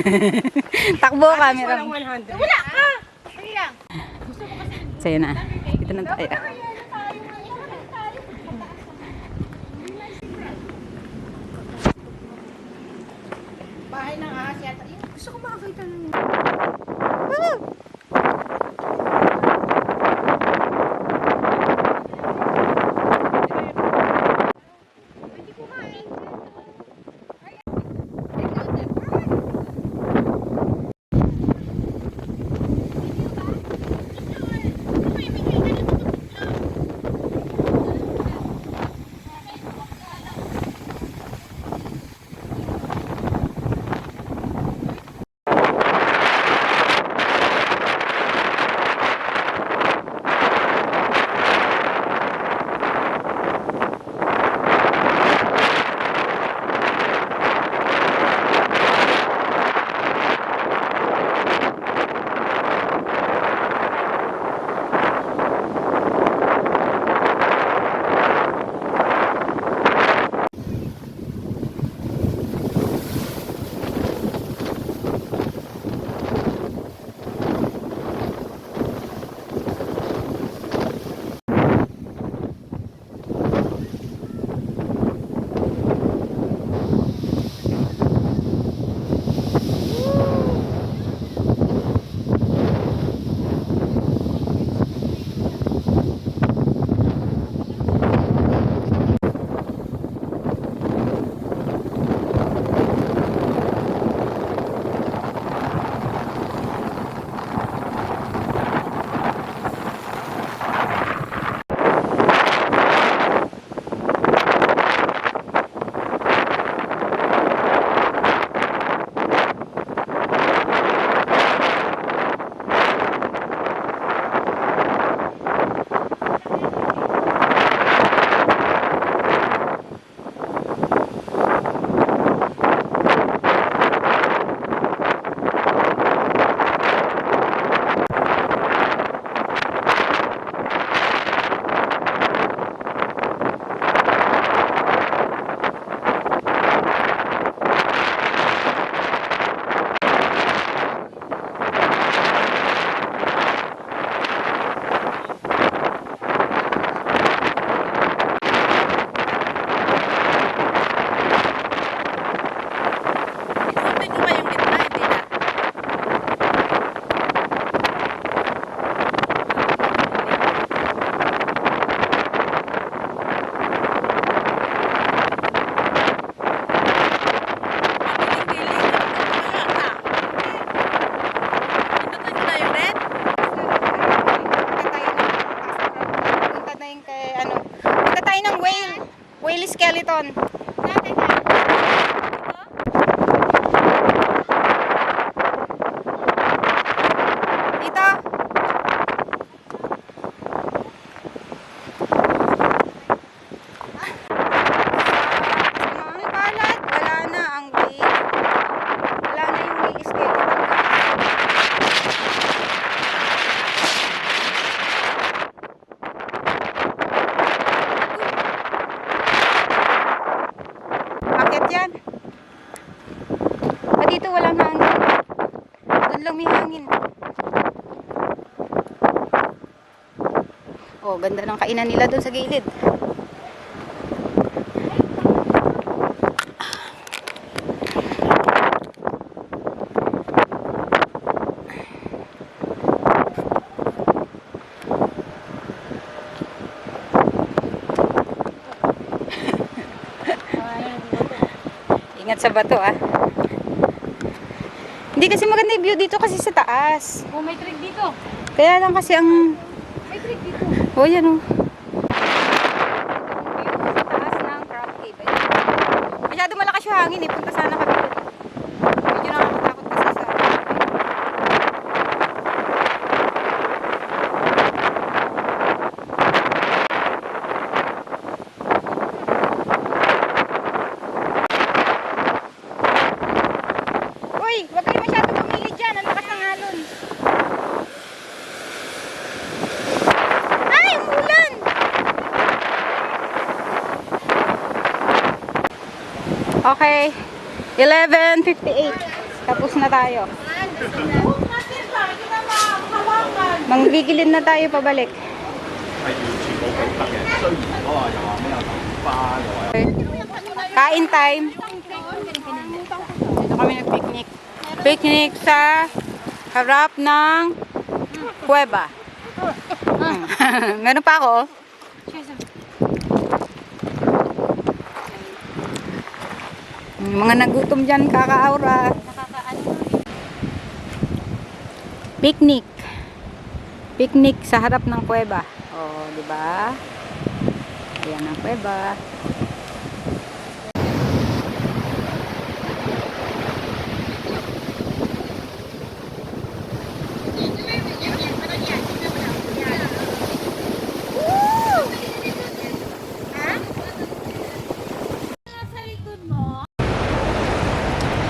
Takbo camera. Walang 100. Wala ka! Sige lang. Yun na. Dito na tayo. Bahay ng ahas yata. Gusto ko makakita ng... พี่ตนน่าจะ Oh, ganda ng kainan nila doon sa gilid. Ingat sa bato ah. Hindi kasi maganda yung view dito kasi sa taas. Oh, may trick dito. Kaya lang kasi ang... May trick dito. Oh, yan oh. Taas ng crab cave. Masyado malakas yung hangin eh. Punta sana kami doon. Medyo nakakatakot kasi sa... Uy, wag kayo masyado pumili dyan. Ang lakas ng alon. Ay, umulan! Okay. 11.58. Tapos na tayo. Manggigilid na tayo pabalik. Kain time. Dito kami nag-picnic. Picnic sa harap ng kuweba. Hmm. Meron pa ako. oh. Yung mga nagutom dyan, kaka-aura. Picnic. Picnic sa harap ng kuweba. Oh, di ba? Ayan ang kuweba.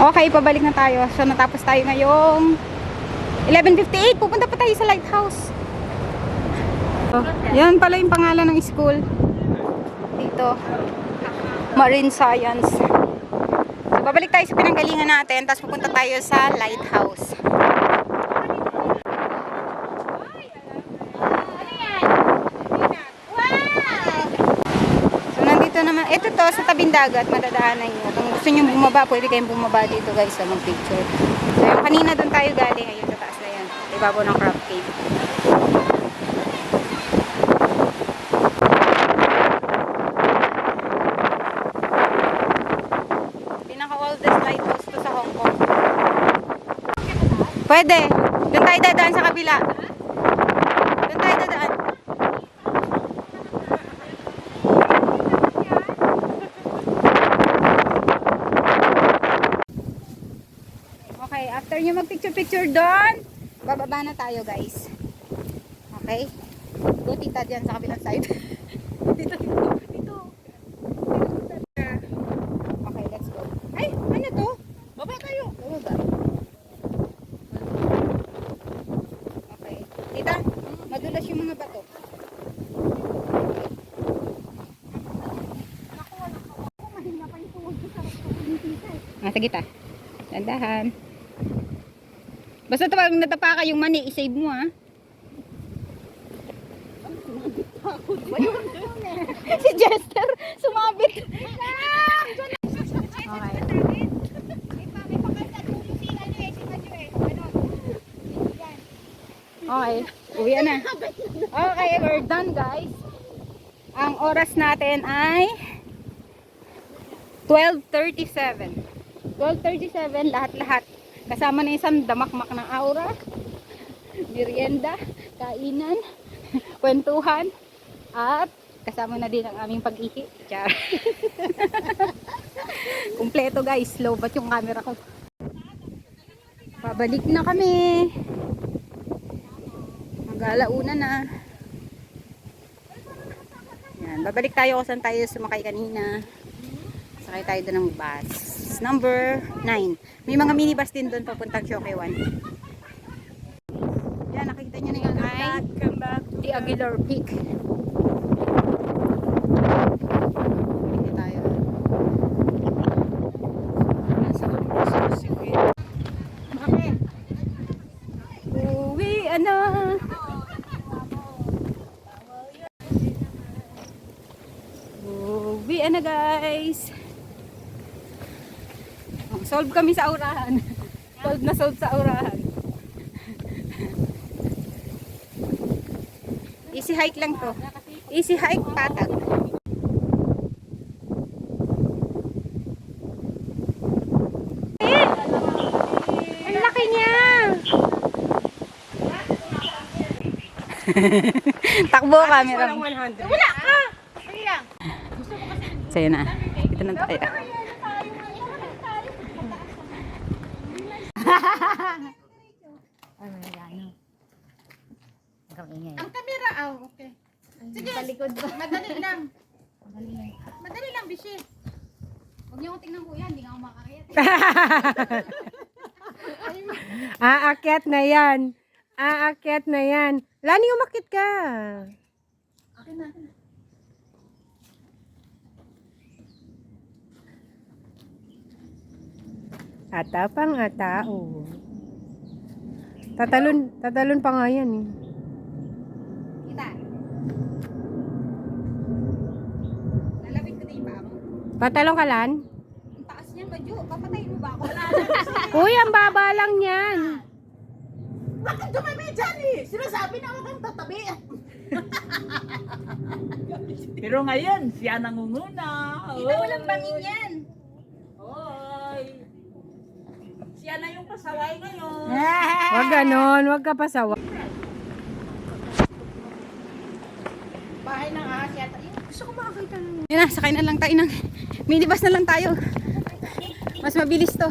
Okay, pabalik na tayo. So, natapos tayo ngayong 11.58. Pupunta pa tayo sa lighthouse. Oh, yan pala yung pangalan ng school. Dito. Marine Science. So, babalik tayo sa pinanggalingan natin. Tapos pupunta tayo sa lighthouse. So, nandito naman. Ito to, sa tabing dagat, madadaanan nyo. Kung gusto nyo bumaba, pwede kayong bumaba dito guys, sa mag-picture. So, yung kanina doon tayo galing, ayun sa taas na yan. Ibabaw ng crab cave. Pinaka-oldest lighthouse to sa Hong Kong. Pwede. Doon tayo dadaan sa kabila. Doon tayo dadaan. Okay, after mag-picture-picture doon, bababa na tayo guys. Okay? Go tita dyan sa kabilang side. dito, dito, dito. Okay, let's go. Ay, ano to? Baba tayo. Baba. Okay. Tita, madulas yung mga bato. Nasa gita. Dandahan. Basta ito pag natapa ka yung mani, isave mo ha. si Jester, sumabit. Okay. Okay, uwi na. Okay, we're done guys. Ang oras natin ay 12.37. 12.37, lahat-lahat. Kasama na isang damakmak ng aura, merienda, kainan, kwentuhan, at kasama na din ang aming pag-ihi. Char. Kumpleto guys, low bat yung camera ko. Pabalik na kami. Mag-alauna na. Yan, babalik tayo kung saan tayo sumakay kanina. Sakay tayo doon ng bus. Number 9. May mga minibus din doon papuntang Chokewan. Yan, nakikita nyo na yun ay the Aguilar Peak. Balik na tayo. Bakit? Uwi, ano? Uwi, ano guys? Oh, solve kami sa aurahan. solve na solve sa aurahan. Easy hike lang to. Easy hike, patag. Ang laki niya! Takbo camera. Wala ka! Sige lang. Sa'yo na. Ito na tayo. Ang kamera, ah, okay. Sige, Balikod madali lang. Madali lang. Madali lang, Bishi. Huwag niyo akong tingnan kuya, hindi nga ako makakayat. Aakyat na yan. Aakyat na yan. Lani, umakit ka. Akin na, akin na. Ata pang atao. Tatalon, tatalon pa nga yan eh. Kita. Lalapit ko na yung paa mo. Patalong ka lan? Ang taas niyan, Badyo. Papatayin mo ba ako? Uy, ang baba lang yan. Bakit tumabi dyan eh? Sinasabi na ako kang tatabi. Pero ngayon, siya nangunguna. Kita walang bangin yan. Oy. Siya na yung pasaway ngayon. Wag ganon, wag ka pasawa. Bahay ng ahas yata. Yung Gusto ko makakita ng... Yan na, sakay na lang tayo ng minibus na lang tayo. Mas mabilis to.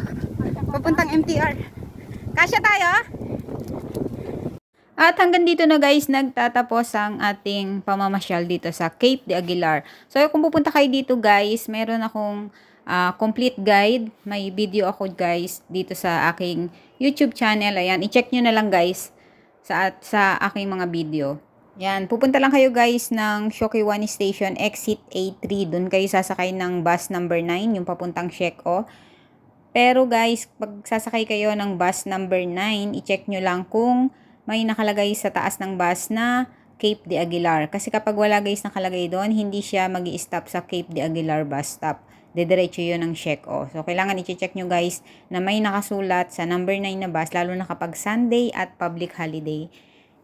Papuntang MTR. Kasya tayo? ah? At hanggang dito na guys, nagtatapos ang ating pamamasyal dito sa Cape de Aguilar. So kung pupunta kayo dito guys, meron akong ah, complete guide. May video ako guys dito sa aking YouTube channel. Ayan, i-check nyo na lang guys sa, sa aking mga video. Yan, pupunta lang kayo guys ng Shokiwani Station, exit A3. Doon kayo sasakay ng bus number 9, yung papuntang Sheko. Pero guys, pag sasakay kayo ng bus number 9, i-check nyo lang kung may nakalagay sa taas ng bus na Cape de Aguilar. Kasi kapag wala guys nakalagay doon, hindi siya mag stop sa Cape de Aguilar bus stop. Dediretso yun ng Sheko. So, kailangan i-check nyo guys na may nakasulat sa number 9 na bus, lalo na kapag Sunday at public holiday.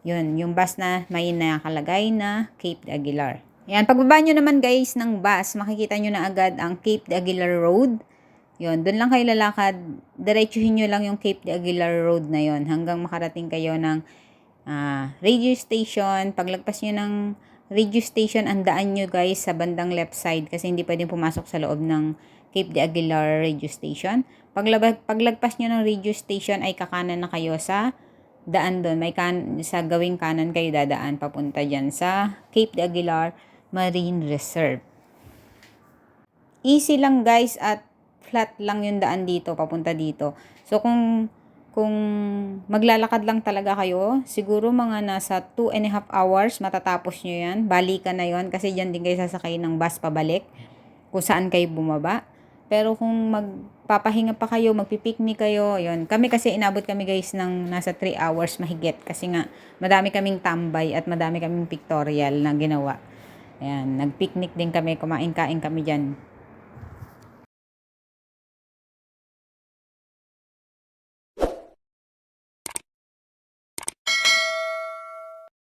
Yun, yung bus na may nakalagay na Cape de Aguilar. Yan, pagbaba nyo naman guys ng bus, makikita nyo na agad ang Cape de Aguilar Road. Yun, doon lang kayo lalakad. Diretsuhin nyo lang yung Cape de Aguilar Road na yon hanggang makarating kayo ng ah, radio station. Paglagpas nyo ng radio station, ang daan nyo guys sa bandang left side kasi hindi pwedeng pumasok sa loob ng Cape de Aguilar radio station. Paglabas, paglagpas nyo ng radio station ay kakanan na kayo sa daan doon. May kan sa gawing kanan kayo dadaan papunta dyan sa Cape de Aguilar Marine Reserve. Easy lang guys at flat lang yung daan dito, papunta dito. So, kung, kung maglalakad lang talaga kayo, siguro mga nasa 2 and a half hours, matatapos nyo yan. Balikan na yon kasi dyan din kayo sasakay ng bus pabalik, kung saan kayo bumaba. Pero kung magpapahinga pa kayo, magpipiknik kayo, yon Kami kasi inabot kami guys ng nasa 3 hours mahigit kasi nga madami kaming tambay at madami kaming pictorial na ginawa. Ayan, nagpiknik din kami, kumain-kain kami dyan.